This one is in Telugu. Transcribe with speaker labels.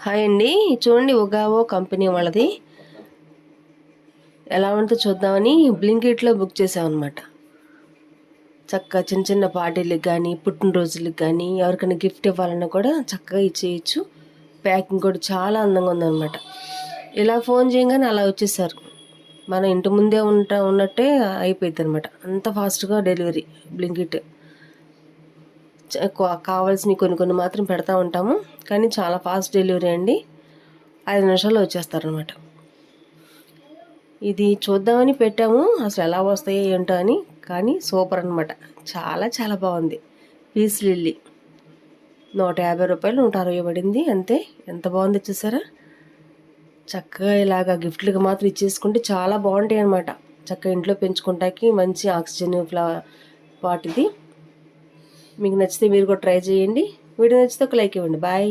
Speaker 1: హాయ్ అండి. చూడండి ఒగావో కంపెనీ వాళ్ళది. ఎలా ఉంటుందో చూద్దామని బ్లింకిట్లో బుక్ చేసామన్నమాట చక్కగా చిన్న చిన్న పార్టీలకు కానీ పుట్టినరోజులకు కానీ ఎవరికైనా గిఫ్ట్ ఇవ్వాలన్నా కూడా చక్కగా ఇచ్చేయచ్చు. ప్యాకింగ్ కూడా చాలా అందంగా ఉందన్నమాట. ఇలా ఫోన్ చేయగానే అలా వచ్చేసారు. మన ఇంటి ముందే ఉంటా ఉన్నట్టే అయిపోయింది అనమాట అంత ఫాస్ట్గా డెలివరీ బ్లింకిట్ కావాల్సినవి కొన్ని కొన్ని మాత్రం పెడతా ఉంటాము. కానీ చాలా ఫాస్ట్ డెలివరీ అండి. ఐదు నిమిషాల్లో వచ్చేస్తారనమాట ఇది చూద్దామని పెట్టాము. అసలు ఎలా వస్తాయో ఏంటో అని. కానీ సూపర్ అనమాట చాలా చాలా బాగుంది. Peace lily. నూట యాభై రూపాయలు నూట అరవై పడింది. అంతే. ఎంత బాగుంది చూసారా? చక్కగా ఇలాగ గిఫ్ట్లకు మాత్రం ఇచ్చేసుకుంటే చాలా బాగుంటాయి అనమాట చక్కగా ఇంట్లో పెంచుకుంటాకి మంచి ఆక్సిజన్ ఫ్లవర్ వాటిది. మీకు నచ్చితే మీరు కూడా ట్రై చేయండి. వీడియో నచ్చితే ఒక లైక్ ఇవ్వండి. బాయ్.